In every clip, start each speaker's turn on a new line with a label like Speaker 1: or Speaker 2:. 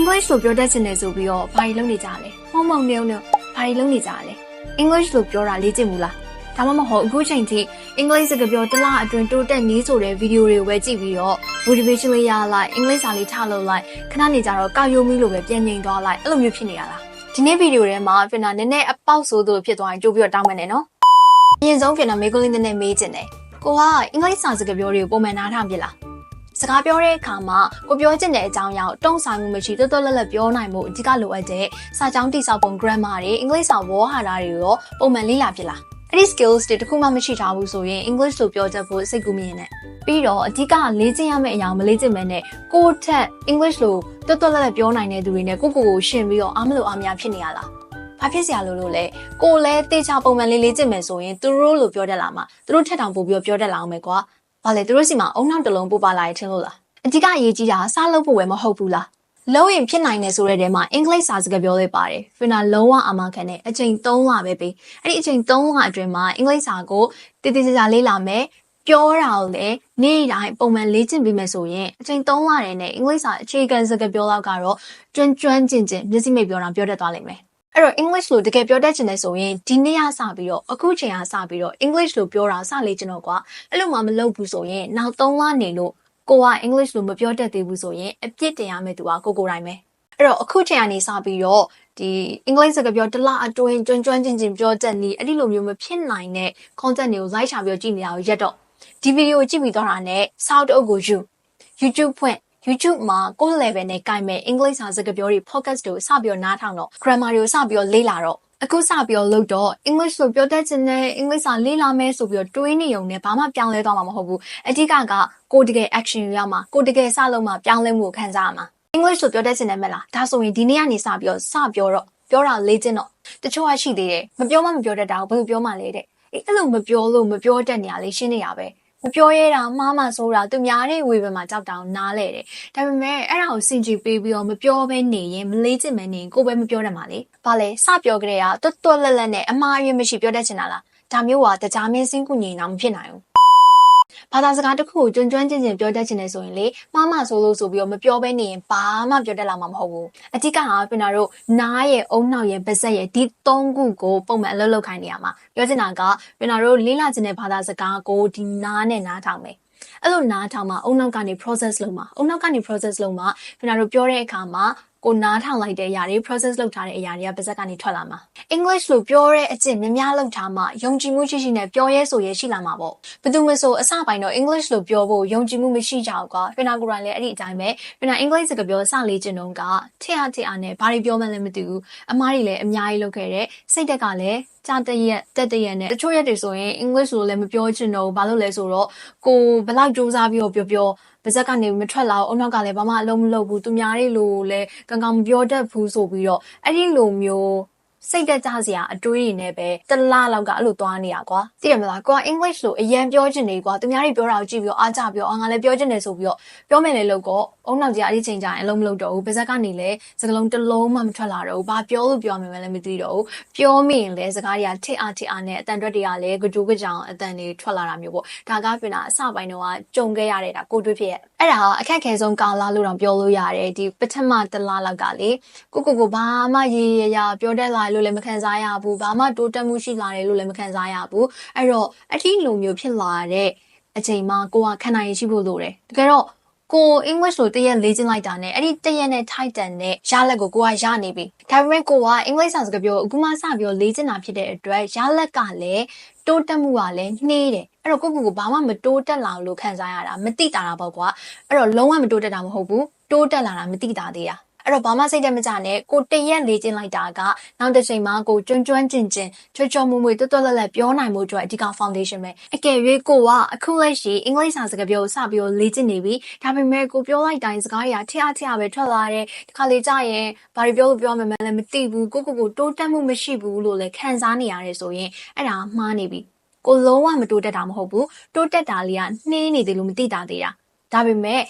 Speaker 1: English လို့ပြောတတ်ချင်တယ်ဆိုပြီးတော့ဘာကြီးလုပ်နေကြလဲ။မောင်မောင်နေအောင်နေဘာကြီးလုပ်နေကြလဲ။ English လို့ပြောတာလေ့ကျင့်ဘူးလား။ဒါမှမဟုတ်အခုချိန်ထိ English စကားပြောတစ်လအတွင်းတိုးတက်နေဆိုတဲ့ဗီဒီယိုတွေကိုပဲကြည့်ပြီးတော့ motivation လေးရလိုက် English စာလေးထားလို့လိုက်ခဏနေကြတော့ကောက်ရိုးမီလို့ပဲပြန်ငိန်သွားလိုက်အဲ့လိုမျိုးဖြစ်နေရလား။ဒီနေ့ဗီဒီယိုထဲမှာပြင်တာနည်းနည်းအပေါက်ဆိုးသူဖြစ်သွားရင်ကြိုးပြီးတော့တောင်းမယ်နော်။အရင်ဆုံးပြင်တာမေးခွန်းလေးနည်းနည်းမေးချင်တယ်။ကိုကအင်္ဂလိပ်စာစကားပြောတွေကိုပုံမှန်နားထောင်ပြလား။ စကားပြောတဲ့အခါမှာကိုပြောချင်တဲ့အကြောင်းအရာကိုတုံ့ဆိုင်မှုမရှိတော်တော်လက်လက်ပြောနိုင်မှုအဓိကလိုအပ်တဲ့စာကြောင်းတိစောက်ပုံ grammar တွေအင်္ဂလိပ်စာဝေါ်ဟာတာတွေရောပုံမှန်လေ့လာဖြစ်လားအဲ့ဒီ skills တွေတခုမှမရှိထားဘူးဆိုရင် English လို့ပြောချက်ဖို့စိတ်ကူးမရင်နဲ့ပြီးတော့အဓိကလေ့ကျင့်ရမယ့်အရာမလေ့ကျင့်မဲနဲ့ကိုယ့်ထက် English လို့တော်တော်လက်လက်ပြောနိုင်တဲ့သူတွေနဲ့ကိုကိုကိုရှင်ပြီးတော့အားမလို့အားမရဖြစ်နေရလားဘာဖြစ်စရာလို့လို့လဲကိုလည်းတေချာပုံမှန်လေးလေ့ကျင့်မယ်ဆိုရင်သူတို့လို့ပြောတတ်လာမှာသူတို့ထက်တောင်ပိုပြီးပြောတတ်လာအောင်ပဲကွာ ဘာလဲသူတို့စီမှာအုံနောက်တစ်လုံးပို့ပါလာရထင်လို့လားအဓိကအရေးကြီးတာစားလုပ်ဖို့ပဲမဟုတ်ဘူးလားလုံးရင်ဖြစ်နိုင်တယ်ဆိုတဲ့တဲမှာအင်္ဂလိပ်စာစကားပြောလေးပါတယ်ဖင်နာလုံးဝအမခံနဲ့အချိန်3လပဲပေးအဲ့ဒီအချိန်3လအတွင်းမှာအင်္ဂလိပ်စာကိုတည်တည်ကြကြလေးလာမယ်ပြောတာကိုလည်းနေ့တိုင်းပုံမှန်လေ့ကျင့်ပြီးမယ်ဆိုရင်အချိန်3လတည်းနဲ့အင်္ဂလိပ်စာအခြေခံစကားပြောတော့ကတော့ကျွမ်းကျွမ်းကျင်ကျင်မျက်စိမိတ်ပြောတာပြောတတ်သွားလိမ့်မယ် အဲ့တော့ English လို့တကယ်ပြောတတ်ချင်တယ်ဆိုရင်ဒီနေ့ကစပြီးတော့အခုချိန်ကစပြီးတော့ English လို့ပြောတာစလေ့ကျင့်တော့ကွာအဲ့လိုမှမလုပ်ဘူးဆိုရင်နောက်3လနေလို့ကိုက English လို့မပြောတတ်သေးဘူးဆိုရင်အပြစ်တင်ရမယ့်သူကကိုကိုတိုင်းပဲအဲ့တော့အခုချိန်ကနေစပြီးတော့ဒီ English စကားပြောတစ်လအတွင်းကျွမ်းကျွမ်းကျင်ကျင်ပြောတတ်နေအဲ့ဒီလိုမျိုးမဖြစ်နိုင်တဲ့ content တွေကို like ချပြီးတော့ကြည့်နေတာကိုရက်တော့ဒီဗီဒီယိုကြည့်ပြီးတော့တာနဲ့ sound အုပ်ကိုယူ YouTube ဖွင့် YouTube မှာကိုယ့် level နဲ့ကိုင်မဲ့ English စာစကားပြောတွေ podcast တွေကိုစပြီးတော့နားထောင်တော့ grammar တွေကိုစပြီးတော့လေ့လာတော့အခုစပြီးတော့လုပ်တော့ English လို့ပြောတတ်ခြင်းနဲ့ English စာလေ့လာမယ်ဆိုပြီးတော့တွေးနေုံနဲ့ဘာမှပြောင်းလဲသွားမှာမဟုတ်ဘူးအဓိကကကိုတကယ် action ယူရမှာကိုတကယ်စလုပ်မှာပြောင်းလဲမှုကိုခံစားရမှာ English လို့ပြောတတ်ခြင်းနဲ့မလားဒါဆိုရင်ဒီနေ့ကနေစပြီးတော့စပြောတော့ပြောတာလေ့ကျင့်တော့တချို့ကရှိသေးတယ်မပြောမှမပြောတတ်တာကိုဘယ်လိုပြောမှလဲတဲ့အေးအဲ့လိုမပြောလို့မပြောတတ်နေရလေရှင်းနေရပဲ မပြောရတာမှားမှဆိုတာသူများတွေဝေဘယ်မှာကြောက်တောင်နားလဲတယ်ဒါပေမဲ့အဲ့ဒါကိုစင်ကြည့်ပေးပြီးတော့မပြောဘဲနေရင်မလေးချင်မနေကိုပဲမပြောတတ်မှာလေဘာလဲစပြောကြတဲ့ကတွတ်တွတ်လက်လက်နဲ့အမှားအယွင်းမရှိပြောတတ်ချင်တာလားဒါမျိုးကတကြားမင်းစင်းကူညီအောင်မဖြစ်နိုင်ဘူး ဘာသာစကားတစ်ခုကိုကျွမ်းကျွမ်းကျင်ကျင်ပြောတတ်ချင်တယ်ဆိုရင်လေမှားမှဆိုလို့ဆိုပြီးတော့မပြောဘဲနေရင်ဘာမှပြောတတ်လာမှာမဟုတ်ဘူးအတိကဟာပင်နာတို့နားရဲ့အုံနောက်ရဲ့ပါဇက်ရဲ့ဒီသုံးခုကိုပုံမှန်အလုပ်လုပ်ခိုင်းနေရမှာပြောချင်တာကပင်နာတို့လေးလာခြင်းတဲ့ဘာသာစကားကိုဒီနားနဲ့နားထောင်မယ်အဲ့လိုနားထောင်မှာအုံနောက်ကနေ process လုပ်မှာအုံနောက်ကနေ process လုပ်မှာပင်နာတို့ပြောတဲ့အခါမှာ ကိုနားထောင်လိုက်တဲ့အရာတွေ process လုပ်ထားတဲ့အရာတွေကပါဇက်ကနေထွက်လာမှာ English လို့ပြောတဲ့အကျင့်များများလုပ်ထားမှယုံကြည်မှုရှိရှိနဲ့ပြောရဲဆိုရဲရှိလာမှာပေါ့ဘယ်သူမှဆိုအစပိုင်းတော့ English လို့ပြောဖို့ယုံကြည်မှုမရှိကြဘူးကွာပင်နာကိုရိုင်းလည်းအဲ့ဒီအတိုင်းပဲပင်နာ English စကားပြောစလေ့ကျင့်တော့ကထက်အားထက်အားနဲ့ဘာတွေပြောမှန်းလည်းမသိဘူးအမားတွေလည်းအများကြီးလုပ်ခဲ့တဲ့စိတ်တက်ကလည်းကြာတရက်တက်တရက်နဲ့တချို့ရက်တွေဆိုရင် English လို့လည်းမပြောချင်တော့ဘူးဘာလို့လဲဆိုတော့ကိုဘလောက်စူးစမ်းပြီးတော့ပြောပြောပါဇက်ကနေမထွက်လာအောင်အုံနောက်ကလည်းဘာမှအလုံးမလုပ်ဘူးသူများတွေလိုလည်းကံကောင်းမပြောတတ်ဘူးဆိုပြီးတော့အဲ့ဒီလိုမျိုး စိတ်တက်ကြစရာအတွေးတွေနဲ့ပဲတလားလောက်ကအဲ့လိုသွားနေရကွာသိရမလားကွာ English လို့အရန်ပြောချင်နေကွာသူများတွေပြောတာကိုကြည့်ပြီးတော့အားကြပြီးတော့ငါလည်းပြောချင်တယ်ဆိုပြီးတော့ပြောမယ်လေလို့ကောအုံနောက်ကြီးအဲ့ဒီချိန်ကျရင်အလုံးမလုပ်တော့ဘူးပါဇက်ကနေလည်းစကလုံးတစ်လုံးမှမထွက်လာတော့ဘူးဘာပြောလို့ပြောမယ်မလဲမသိတော့ဘူးပြောမိရင်လည်းစကားတွေကထစ်အားထစ်အားနဲ့အတန်တွက်တွေကလည်းကြိုးကြကြောင်အတန်တွေထွက်လာတာမျိုးပေါ့ဒါကပြင်တာအစပိုင်းတော့ကြုံခဲ့ရတဲ့ဒါကိုတွေးဖြစ်ရဲ့အဲ့ဒါဟာအခက်ခဲဆုံးကာလလို့တော့ပြောလို့ရတယ်ဒီပထမတလားလောက်ကလေကိုကိုကိုဘာမှရေရရပြောတတ်လာလို့လည်းမခံစားရဘူးဘာမှတိုးတက်မှုရှိလာတယ်လို့လည်းမခံစားရဘူးအဲ့တော့အထီးလိုမျိုးဖြစ်လာတဲ့အချိန်မှာကိုကခံနိုင်ရရှိဖို့လိုတယ်တကယ်တော့ကို English လို့တရက်လေ့ကျင့်လိုက်တာနဲ့အဲ့ဒီတရက်နဲ့ Titan နဲ့ရလက်ကိုကိုကရနေပြီဒါပေမဲ့ကိုက English စာစကားပြောအခုမှစပြီးတော့လေ့ကျင့်တာဖြစ်တဲ့အတွက်ရလက်ကလည်းတိုးတက်မှုကလည်းနှေးတယ်အဲ့တော့ကိုကိုကိုဘာမှမတိုးတက်လာလို့ခံစားရတာမတိတာတာပေါ့ကွာအဲ့တော့လုံးဝမတိုးတက်တာမဟုတ်ဘူးတိုးတက်လာတာမတိတာသေးတာ အဲ့တော့ဘာမှစိတ်တက်မကြနဲ့ကိုတရက်လေ့ကျင့်လိုက်တာကနောက်တစ်ချိန်မှာကိုကျွမ်းကျွမ်းကျင်ကျင်ချွတ်ချော်မွေ့မွေ့တွတ်တွတ်လက်လက်ပြောနိုင်မှုအတွက်အဓိက foundation ပဲအကယ်၍ကိုကအခုလက်ရှိအင်္ဂလိပ်စာစကားပြောစပြီးတော့လေ့ကျင့်နေပြီဒါပေမဲ့ကိုပြောလိုက်တိုင်းစကားရထရထရပဲထွက်လာတယ်ဒီခါလေးကြရင်ဘာတွေပြောလို့ပြောမှမလဲမသိဘူးကိုကိုကိုတိုးတက်မှုမရှိဘူးလို့လည်းခံစားနေရတယ်ဆိုရင်အဲ့ဒါမှားနေပြီကိုလုံးဝမတိုးတက်တာမဟုတ်ဘူးတိုးတက်တာလေးကနှင်းနေတယ်လို့မသိတာသေးတာဒါပေမဲ့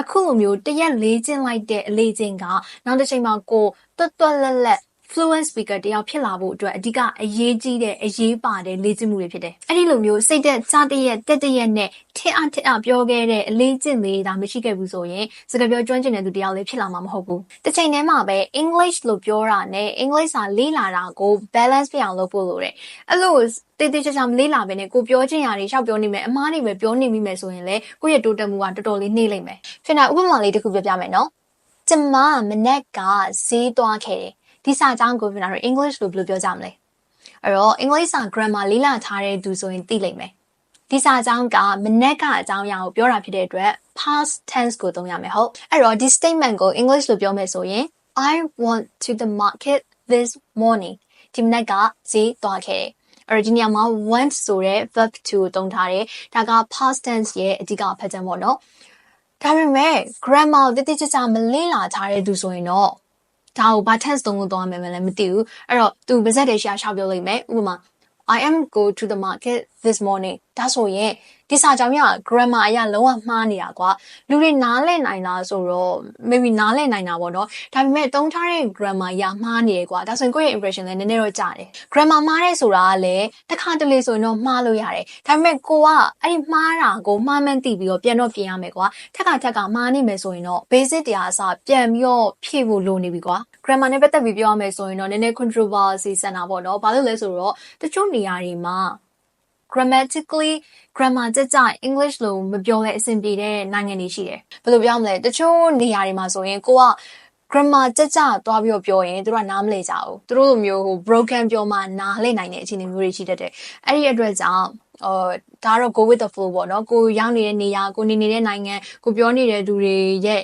Speaker 1: အခုလိုမျိုးတရက်လေးကျင့်လိုက်တဲ့အလေးချင်းကနောက်တစ်ချိန်မှာကိုတွတ်တွတ်လက်လက် fluent speaker တယောက်ဖြစ်လာဖို့အတွက်အဓိကအရေးကြီးတဲ့အရေးပါတဲ့လေ့ကျင့်မှုတွေဖြစ်တယ်။အဲ့ဒီလိုမျိုးစိတ်သက်ကြားတရက်တက်တရက်နဲ့ထင်အားထင်အားပြောခဲ့တဲ့အလေးကျင့်လေးဒါမရှိခဲ့ဘူးဆိုရင်စကားပြောကျွမ်းကျင်တဲ့သူတယောက်လည်းဖြစ်လာမှာမဟုတ်ဘူး။တစ်ချိန်တည်းမှာပဲ English လို့ပြောတာနဲ့ English စာလေ့လာတာကို balance ပြအောင်လုပ်ဖို့လိုတယ်။အဲ့လိုတေးသေးချာချာမလေးလာပဲနဲ့ကိုပြောချင်ရတွေရှောက်ပြောနေမယ်အမားတွေပဲပြောနေမိမယ်ဆိုရင်လေကိုယ့်ရဲ့တိုးတက်မှုကတော်တော်လေးနှေးလိမ့်မယ်။ဖြစ်နေဥပမာလေးတစ်ခုပြပြမယ်နော်။ကျမမနေ့ကဈေးသွားခဲ့တယ်။ ဒီစာကြောင်းကိုဖြစ်နေတော့ English လို့ဘယ်လိုပြောကြမလဲ။အဲ့တော့ English စာ grammar လေးလာထားတဲ့သူဆိုရင်သိလိမ့်မယ်။ဒီစာကြောင်းကမနေ့ကအကြောင်းအရာကိုပြောတာဖြစ်တဲ့အတွက် past tense ကိုသုံးရမယ်ဟုတ်။အဲ့တော့ဒီ statement ကို English လို့ပြောမယ်ဆိုရင် I want to the market this morning ဒီမနေ့ကဈေးသွားခဲ့တယ်။အဲ့တော့ဒီနေရာမှာ went ဆိုတဲ့ verb to ကိုသုံးထားတယ်။ဒါက past tense ရဲ့အဓိကဖတ်ချက်ပေါ့နော်။ဒါပေမဲ့ grammar ကိုတိတိကျကျမလေ့လာထားတဲ့သူဆိုရင်တော့ ဒါကိုဘာ tense သုံးလို့သုံးရမယ်မလဲမသိဘူး။အဲ့တော့သူပါဇက်တွေရှာရှောက်ပြောလိုက်မယ်။ဥပမာ I am go to the market this morning ဒါဆိုရင်ဒီစာကြောင်းရ grammar အရလုံးဝမှားနေတာကွာလူတွေနားလည်နိုင်လားဆိုတော့ maybe နားလည်နိုင်တာပေါ့နော်ဒါပေမဲ့တုံးထားတဲ့ grammar ရမှားနေတယ်ကွာဒါဆိုရင်ကိုယ့်ရဲ့ impression လည်းနည်းနည်းတော့ကျတယ် grammar မှားတဲ့ဆိုတာကလည်းတစ်ခါတလေဆိုရင်တော့မှားလို့ရတယ်ဒါပေမဲ့ကိုကအဲ့ဒီမှားတာကိုမှားမှန်းသိပြီးတော့ပြန်တော့ပြင်ရမယ်ကွာထက်ကထက်ကမှားနေမယ်ဆိုရင်တော့ basic တရားအစပြန်ပြီးတော့ဖြည့်ဖို့လိုနေပြီကွာ grammar နဲ့ပတ်သက်ပြီးပြောရမယ်ဆိုရင်တော့နည်းနည်း controversy ဆန်တာပေါ့နော်ဘာလို့လဲဆိုတော့တချို့နေရာတွေမှာ grammatically grammar ကြကြ English လို့မပြောလဲအဆင်ပြေတဲ့နိုင်ငံတွေရှိတယ်ဘယ်လိုပြောမလဲတချို့နေရာတွေမှာဆိုရင်ကိုက grammar ကြကြသွားပြီးတော့ပြောရင်သူတို့ကနားမလည်ကြဘူးသူတို့လိုမျိုးဟို broken ပြောမှနားလည်နိုင်တဲ့အခြေအနေမျိုးတွေရှိတတ်တယ်အဲ့ဒီအတွက်ကြောင့်အော်ဒါတော့ go with the flow ပေါ့နော်ကိုရောက်နေတဲ့နေရာကိုနေနေတဲ့နိုင်ငံကိုပြောနေတဲ့သူတွေရဲ့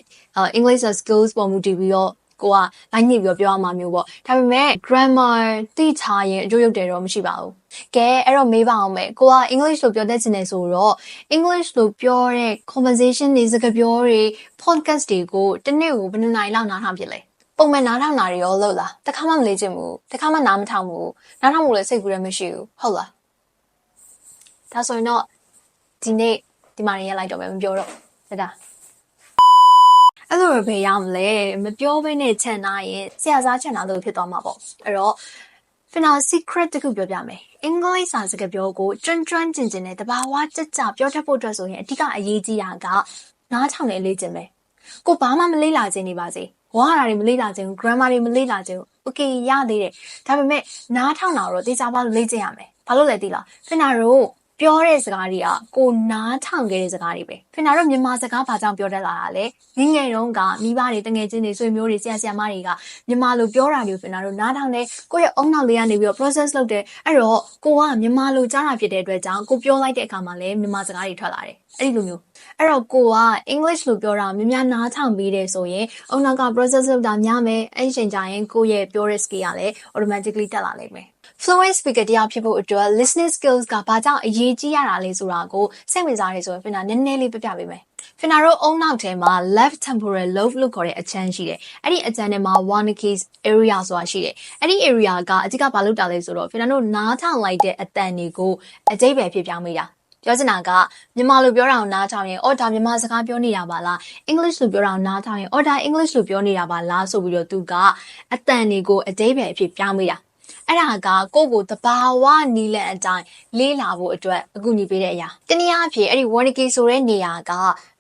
Speaker 1: English skills ပေါ်မူတည်ပြီးတော့ ကိုကလိုက်ညှိပြီးတော့ပြောရမှာမျိုးပေါ့ဒါပေမဲ့ grammar သိချရင်အကျိုးရုပ်တယ်တော့မရှိပါဘူးကဲအဲ့တော့မေးပါအောင်မယ်ကိုက English လို့ပြောတတ်ချင်တယ်ဆိုတော့ English လို့ပြောတဲ့ conversation တွေစကားပြောတွေ podcast တွေကိုတနေ့ကိုဘယ်နှစ်နာရီလောက်နားထောင်ဖြစ်လဲပုံမှန်နားထောင်တာတွေရောလုပ်လားတခါမှမလေ့ကျင့်ဘူးတခါမှနားမထောင်ဘူးနားထောင်မှုလည်းစိတ်ကူးလည်းမရှိဘူးဟုတ်လားဒါဆိုရင်တော့ဒီနေ့ဒီမှာနေရလိုက်တော့မယ်မပြောတော့ဒါ အဲ့လိုပဲရမလဲမပြောဘဲနဲ့ခြံထားရင်ဆရာစားခြံထားလို့ဖြစ်သွားမှာပေါ့အဲ့တော့ final secret တခုပြောပြမယ်အင်္ဂလိပ်စာစကားပြောကိုကျွမ်းကျွမ်းကျင်ကျင်နဲ့တဘာဝကြကြပြောတတ်ဖို့အတွက်ဆိုရင်အဓိကအရေးကြီးတာကနားထောင်နေလေ့ကျင့်ပဲကိုဘာမှမလေ့လာခြင်းနေပါစေဝါဟာတွေမလေ့လာခြင်း grammar တွေမလေ့လာခြင်း okay ရသေးတယ်ဒါပေမဲ့နားထောင်တာတော့တေချာပါလေ့ကျင့်ရမယ်ဘာလို့လဲသိလား final တို့ ပြောတဲ့စကားတွေကကိုနားထောင်ခဲ့တဲ့စကားတွေပဲခင်ဗျားတို့မြန်မာစကားဘာကြောင့်ပြောတတ်လာတာလဲငငယ်တုန်းကမိဘတွေတငယ်ချင်းတွေဆွေမျိုးတွေဆရာဆရာမတွေကမြန်မာလိုပြောတာမျိုးခင်ဗျားတို့နားထောင်တဲ့ကိုယ့်ရဲ့အုံနောက်လေးကနေပြီးတော့ process လုပ်တယ်အဲ့တော့ကိုကမြန်မာလိုကြားတာဖြစ်တဲ့အတွက်ကြောင့်ကိုပြောလိုက်တဲ့အခါမှာလည်းမြန်မာစကားတွေထွက်လာတယ်အဲ့ဒီလိုမျိုးအဲ့တော့ကိုက English လို့ပြောတာများများနားထောင်ပြီးတယ်ဆိုရင်အုံနောက်က process လုပ်တာများမယ်အဲ့ဒီချိန်ကျရင်ကိုရဲ့ပြောတဲ့ skill ကလည်း automatically တက်လာလိမ့်မယ် fluent speaker တရားဖြစ်ဖို့အတွက် listening skills ကဘာကြောင့်အရေးကြီးရတာလဲဆိုတာကိုစိတ်ဝင်စားနေဆိုရင်ဖင်နာနည်းနည်းလေးပြပြပေးမယ်ဖင်နာတို့အုံနောက်ထဲမှာ left temporal lobe လို့ခေါ်တဲ့အချမ်းရှိတယ်အဲ့ဒီအချမ်းထဲမှာ Wernicke's area ဆိုတာရှိတယ်အဲ့ဒီ area ကအဓိကဘာလို့တာလဲဆိုတော့ဖင်နာတို့နားထောင်လိုက်တဲ့အတန်တွေကိုအကျိပ္ပယ်ဖြစ်ပြောင်းမိတာပြောချင်တာကမြန်မာလိုပြောတာကိုနားထောင်ရင်အော်ဒါမြန်မာစကားပြောနေတာပါလား English လိုပြောတာကိုနားထောင်ရင်အော်ဒါ English လိုပြောနေတာပါလားဆိုပြီးတော့သူကအတန်တွေကိုအကျိပ္ပယ်အဖြစ်ပြောင်းမိတာ အဲ့ဒါကကိုယ့်ကိုတဘာဝနီးလန့်အတိုင်းလေးလာဖို့အတွက်အကူအညီပေးတဲ့အရာတနည်းအားဖြင့်အဲ့ဒီ warning ဆိုတဲ့နေရာက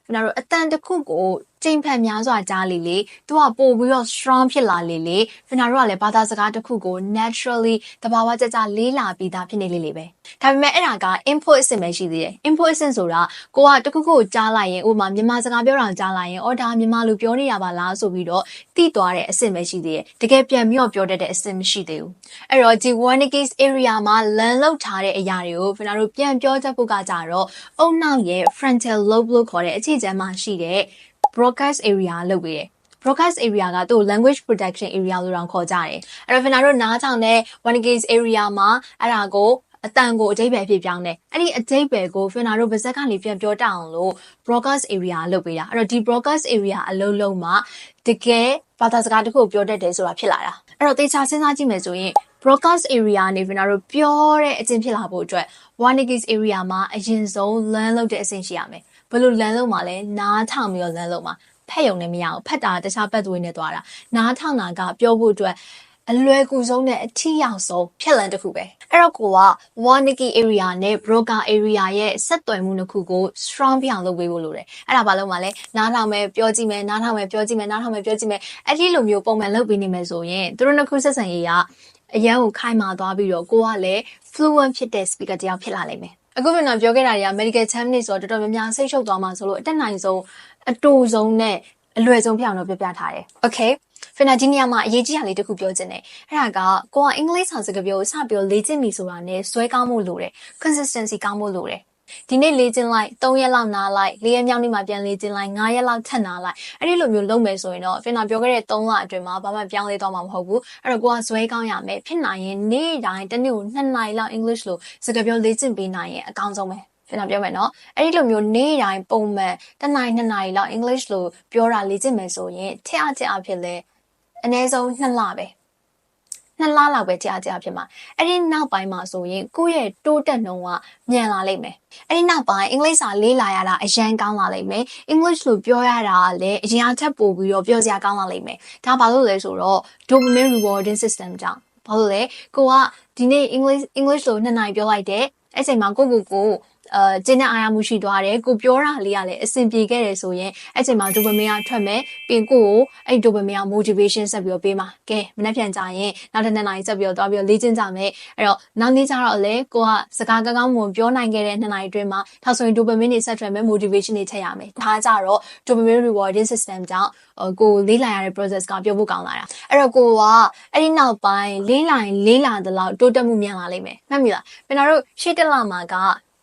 Speaker 1: ကျွန်တော်တို့အတန်တစ်ခုကို ချိန်ဖန်များစွာကြားလေလေသူကပို့ပြီးတော့ strong ဖြစ်လာလေလေကျွန်တော်တို့ကလည်းဘာသာစကားတစ်ခုကို naturally တဘာဝကြကြလေးလာပြီးသားဖြစ်နေလေလေပဲဒါပေမဲ့အဲ့ဒါက input အဆင့်ပဲရှိသေးတယ် input အဆင့်ဆိုတာကိုကတခုခုကြားလိုက်ရင်ဥပမာမြန်မာစကားပြောတာကြားလိုက်ရင်အော်ဒါမြန်မာလိုပြောနေရပါလားဆိုပြီးတော့သိသွားတဲ့အဆင့်ပဲရှိသေးတယ်တကယ်ပြန်ပြီးတော့ပြောတတ်တဲ့အဆင့်မရှိသေးဘူးအဲ့တော့ဒီ one case area မှာ learn လုပ်ထားတဲ့အရာတွေကိုကျွန်တော်တို့ပြန်ပြောတတ်ဖို့ကကြတော့အုံနောက်ရဲ့ frontal lobe လို့ခေါ်တဲ့အခြေချမ်းမှာရှိတဲ့ broadcast area လုပ်ပေးတယ် broadcast area ကသူ့ language protection area လို့တောင်ခေါ်ကြတယ်အဲ့တော့ဖင်နာတို့နားထောင်တဲ့ one case area မှာအဲ့ဒါကိုအတန်ကိုအကျိပ္ပယ်ဖြစ်ပြောင်းတယ်အဲ့ဒီအကျိပ္ပယ်ကိုဖင်နာတို့ဗဇက်ကနေပြန်ပြောတတ်အောင်လို့ broadcast area လုပ်ပေးတာအဲ့တော့ဒီ broadcast area အလုံးလုံးမှာတကယ်ဘာသာစကားတစ်ခုပြောတတ်တယ်ဆိုတာဖြစ်လာတာအဲ့တော့တေချာစဉ်းစားကြည့်မယ်ဆိုရင် broadcast area နေဖင်နာတို့ပြောတဲ့အကျင့်ဖြစ်လာဖို့အတွက် one case area မှာအရင်ဆုံး learn လုပ်တဲ့အဆင့်ရှိရမယ် ဘယ်လိုလမ်းလုံးမှာလဲနားထောင်ပြီးတော့လမ်းလုံးမှာဖက်ယုံနဲ့မရအောင်ဖက်တာတခြားဘက်သွေးနဲ့သွားတာနားထောင်တာကပြောဖို့အတွက်အလွယ်ကူဆုံးနဲ့အထီးရောက်ဆုံးဖြက်လန်းတစ်ခုပဲအဲ့တော့ကိုက Waniki area နဲ့ Broker area ရဲ့ဆက်သွယ်မှုတစ်ခုကို strong ပြအောင်လုပ်ပေးဖို့လိုတယ်အဲ့ဒါဘာလို့မှလဲနားထောင်မယ်ပြောကြည့်မယ်နားထောင်မယ်ပြောကြည့်မယ်နားထောင်မယ်ပြောကြည့်မယ်အဲ့ဒီလိုမျိုးပုံမှန်လုပ်ပေးနေမယ်ဆိုရင်သူတို့နှစ်ခုဆက်ဆံရေးကအရန်ကိုခိုင်မာသွားပြီးတော့ကိုကလည်း fluent ဖြစ်တဲ့ speaker တယောက်ဖြစ်လာနိုင်မယ် အခုကျွန်တော်ပြောခဲ့တာတွေက medical term တွေဆိုတော့တော်တော်များများစိတ်ရှုပ်သွားမှာဆိုလို့အတက်နိုင်ဆုံးအတူဆုံးနဲ့အလွယ်ဆုံးဖြစ်အောင်တော့ပြပြထားတယ်။ Okay ဖင်နာဒီနီယာမှာအရေးကြီးတာလေးတစ်ခုပြောချင်တယ်။အဲ့ဒါကကိုကအင်္ဂလိပ်စာစကားပြောကိုစပြောလေ့ကျင့်ပြီဆိုတာနဲ့ဇွဲကောင်းမှုလိုတယ်။ consistency ကောင်းမှုလိုတယ်။ ဒီနေ့လေ့ကျင့်လိုက်3ရက်လောက်နားလိုက်4ရက်မြောက်နေ့မှာပြန်လေ့ကျင့်လိုက်5ရက်လောက်ထပ်နားလိုက်အဲ့ဒီလိုမျိုးလုပ်မယ်ဆိုရင်တော့ဖင်နာပြောခဲ့တဲ့3လအတွင်းမှာဘာမှပြောင်းလဲသွားမှာမဟုတ်ဘူးအဲ့တော့ကိုကဇွဲကောင်းရမယ်ဖြစ်နိုင်ရင်နေ့တိုင်းတစ်နေ့ကို2နာရီလောက် English လို့စကားပြောလေ့ကျင့်ပေးနိုင်ရင်အကောင်းဆုံးပဲကျွန်တော်ပြောမယ်နော်အဲ့ဒီလိုမျိုးနေ့တိုင်းပုံမှန်တစ်နိုင်နှစ်နိုင်လောက် English လို့ပြောတာလေ့ကျင့်မယ်ဆိုရင်ထက်အကျအဖြစ်လဲအနည်းဆုံး2လပဲ နှစ်လလောက်ပဲကြာကြာဖြစ်မှာအဲ့ဒီနောက်ပိုင်းမှာဆိုရင်ကိုယ့်ရဲ့တိုးတက်နှုန်းကမြန်လာလိမ့်မယ်အဲ့ဒီနောက်ပိုင်းအင်္ဂလိပ်စာလေးလာရတာအရန်ကောင်းလာလိမ့်မယ် English လို့ပြောရတာကလည်းအရင်အထက်ပို့ပြီးတော့ပြောစရာကောင်းလာလိမ့်မယ်ဒါဘာလို့လဲဆိုတော့ dopamine rewarding system ကြောင့်ဘာလို့လဲကိုကဒီနေ့ English English လို့နှစ်နိုင်ပြောလိုက်တယ်အဲ့ချိန်မှာကိုကိုကို အာကျင်းတဲ့အားရမှုရှိသွားတယ်ကိုပြောတာလေးကလည်းအဆင်ပြေခဲ့တယ်ဆိုရင်အဲ့ချိန်မှာဒိုပမင်ကထွက်မယ်ပြင်ကိုကိုအဲ့ဒိုပမင်က motivation ဆက်ပြီးတော့ပေးမှာကဲမနေ့ပြန်ကြရင်နောက်တစ်နှစ်နိုင်ဆက်ပြီးတော့သွားပြီးတော့လေ့ကျင့်ကြမယ်အဲ့တော့နောက်နေ့ကျတော့လေကိုကစကားကောင်းကောင်းမပြောနိုင်ခဲ့တဲ့နှစ်နိုင်အတွင်းမှာဒါဆိုရင်ဒိုပမင်တွေဆက်ထွက်မယ် motivation တွေချက်ရမယ်ဒါကြတော့ dopamine rewarding system ကြောင့်ကိုလေးလာရတဲ့ process ကပြောဖို့ကောင်းလာတာအဲ့တော့ကိုကအဲ့ဒီနောက်ပိုင်းလေးလာရင်လေးလာတဲ့လောက်တိုးတက်မှုမြန်လာလိမ့်မယ်မှတ်မိလားကျွန်တော်တို့ရှေ့တက်လာမှာက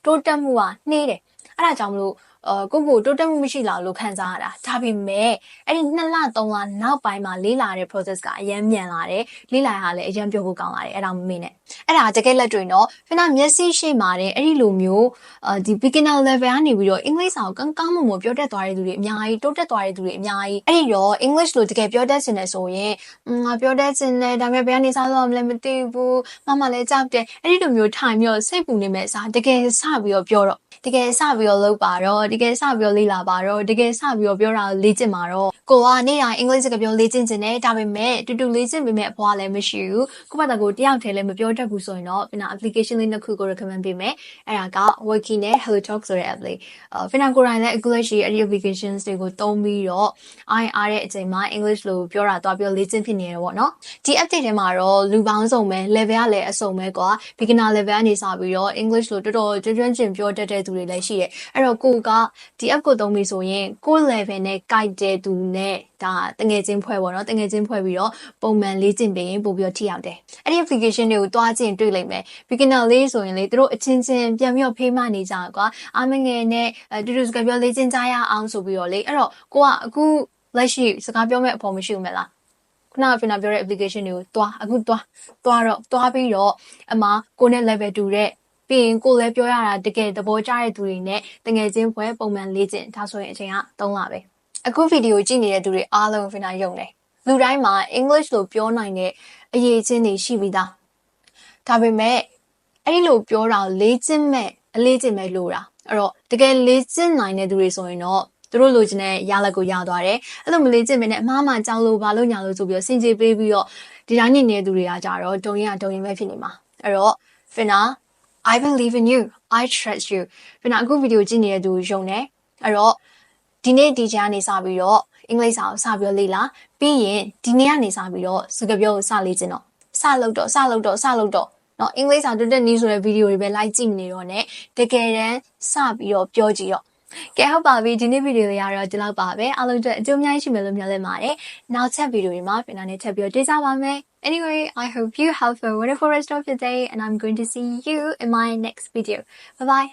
Speaker 1: တိုးတက်မှုကနှေးတယ်အဲ့ဒါကြောင့်မလို့ အာကိုကိုတိုးတက်မှုမရှိလာလို့ခံစားရတာဒါပေမဲ့အဲ့ဒီ2လ3လနောက်ပိုင်းမှာလေးလာတဲ့ process ကအရင်မြန်လာတယ်လေးလာရလည်းအရင်ပြောဖို့ကောင်းလာတယ်အဲ့ဒါမမေ့နဲ့အဲ့ဒါတကယ်လက်တွေ့တော့ဖင်နာမျက်စိရှိမှာတဲ့အဲ့ဒီလိုမျိုးအာဒီ beginner level ကနေပြီးတော့အင်္ဂလိပ်စာကိုကောင်းကောင်းမွန်မွန်ပြောတတ်သွားတဲ့သူတွေအများကြီးတိုးတက်သွားတဲ့သူတွေအများကြီးအဲ့ဒီတော့ English လို့တကယ်ပြောတတ်စင်တယ်ဆိုရင်ငါပြောတတ်စင်တယ်ဒါပေမဲ့ဘယ်ကနေစလို့မလဲမသိဘူးမမလည်းကြောက်တယ်အဲ့ဒီလိုမျိုးထိုင်ပြီးတော့စိတ်ပူနေမဲ့အစားတကယ်စပြီးတော့ပြောတော့ တကယ်စပြီးတော့လုပ်ပါတော့တကယ်စပြီးတော့လေ့လာပါတော့တကယ်စပြီးတော့ပြောတာလေ့ကျင့်ပါတော့ကိုကနေ့တိုင်းအင်္ဂလိပ်စကားပြောလေ့ကျင့်ခြင်းနဲ့ဒါပေမဲ့တူတူလေ့ကျင့်ပေမဲ့အဖွားလည်းမရှိဘူးကိုယ့်ဘာသာကိုတယောက်တည်းလည်းမပြောတတ်ဘူးဆိုရင်တော့ဖင်နာ application လေးနှစ်ခုကို recommend ပေးမယ်အဲ့ဒါက Wiki နဲ့ Hello Talk ဆိုတဲ့ app လေးအာဖင်နာကိုယ်တိုင်လည်းအခုလက်ရှိအဲ့ဒီ applications တွေကိုသုံးပြီးတော့ I အားတဲ့အချိန်မှာ English လို့ပြောတာတော့ပြောလေ့ကျင့်ဖြစ်နေတယ်ပေါ့နော်ဒီ app တွေထဲမှာတော့လူပေါင်းစုံပဲ level ကလည်းအစုံပဲကွာ beginner level ကနေစပြီးတော့ English လို့တော်တော်ကျွမ်းကျွမ်းကျင်ပြောတတ်တဲ့သူတွေလည်းရှိတယ်အဲ့တော့ကိုကဒီ app ကိုသုံးပြီးဆိုရင်ကို level နဲ့ guide တဲ့သူနဲ့ဒါတငယ်ချင်းဖွဲ့ပေါ့နော်တငယ်ချင်းဖွဲ့ပြီးတော့ပုံမှန်လေ့ကျင့်ပေးရင်ပို့ပြီးတော့ထိရောက်တယ်အဲ့ဒီ application တွေကိုတွားကျင်တွေ့လိမ့်မယ် beginner လေးဆိုရင်လေသူတို့အချင်းချင်းပြန်ပြီးတော့ဖေးမနေကြကွာအားမငယ်နဲ့တူတူစကားပြောလေ့ကျင့်ကြရအောင်ဆိုပြီးတော့လေအဲ့တော့ကိုကအခုလက်ရှိစကားပြောမဲ့အဖို့မရှိဘူးမလားခုနကဖင်နာပြောတဲ့ application တွေကိုတွားအခုတွားတွားတော့တွားပြီးတော့အမကိုနဲ့ level တူတဲ့ ပြီးရင်ကိုလည်းပြောရတာတကယ်သဘောကျတဲ့သူတွေနဲ့တငယ်ချင်းဖွဲ့ပုံမှန်လေ့ကျင့်ဒါဆိုရင်အချိန်က3လပဲအခုဗီဒီယိုကြည့်နေတဲ့သူတွေအားလုံးဖင်နာယုံတယ်လူတိုင်းမှာ English လို့ပြောနိုင်တဲ့အရေးချင်းတွေရှိပြီးသားဒါပေမဲ့အဲ့ဒီလိုပြောတာလေ့ကျင့်မဲ့အလေးကျင့်မဲ့လို့တာအဲ့တော့တကယ်လေ့ကျင့်နိုင်တဲ့သူတွေဆိုရင်တော့သူတို့လိုချင်တဲ့ရလက်ကိုရသွားတယ်အဲ့လိုမလေးကျင့်မနဲ့အမှားမှကြောင်းလို့ဘာလို့ညာလို့ဆိုပြီးတော့စင်ကြေးပေးပြီးတော့ဒီတိုင်းနေနေတဲ့သူတွေကကြတော့ဒုံရင်ကဒုံရင်ပဲဖြစ်နေမှာအဲ့တော့ Fina I believe in you I trust you Fina အခုဗီဒီယိုကြည့်နေတဲ့သူယုံတယ်အဲ့တော့ဒီနေ့ဒီချာနေစပြီးတော့အင်္ဂလိပ်စာကိုစပြီးလေ့လာပြီးရင်ဒီနေ့ကနေစပြီးတော့စကားပြောကိုစလေ့ကျင့်တော့စလုပ်တော့စလုပ်တော့စလုပ်တော့နော်အင်္ဂလိပ်စာတွတ်တက်နီးဆိုတဲ့ဗီဒီယိုတွေပဲလိုက်ကြည့်နေတော့ ਨੇ တကယ်တမ်းစပြီးတော့ပြောကြည့်တော့ကဲဟုတ်ပါပြီဒီနေ့ဗီဒီယိုလေးကတော့ဒီလောက်ပါပဲအားလုံးအတွက်အကျိုးအများကြီးရှိမယ်လို့မျှော်လင့်ပါတယ်နောက်ချက်ဗီဒီယိုတွေမှာပြန်လာနေထပ်ပြီးတော့တွေ့ကြပါမယ် Anyway, I hope you have a wonderful rest of your day and I'm going to see you in my next video. Bye bye.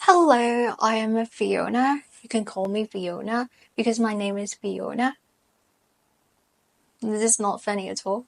Speaker 1: Hello, I am Fiona. You can call me Fiona because my name is Fiona. This is not funny at all.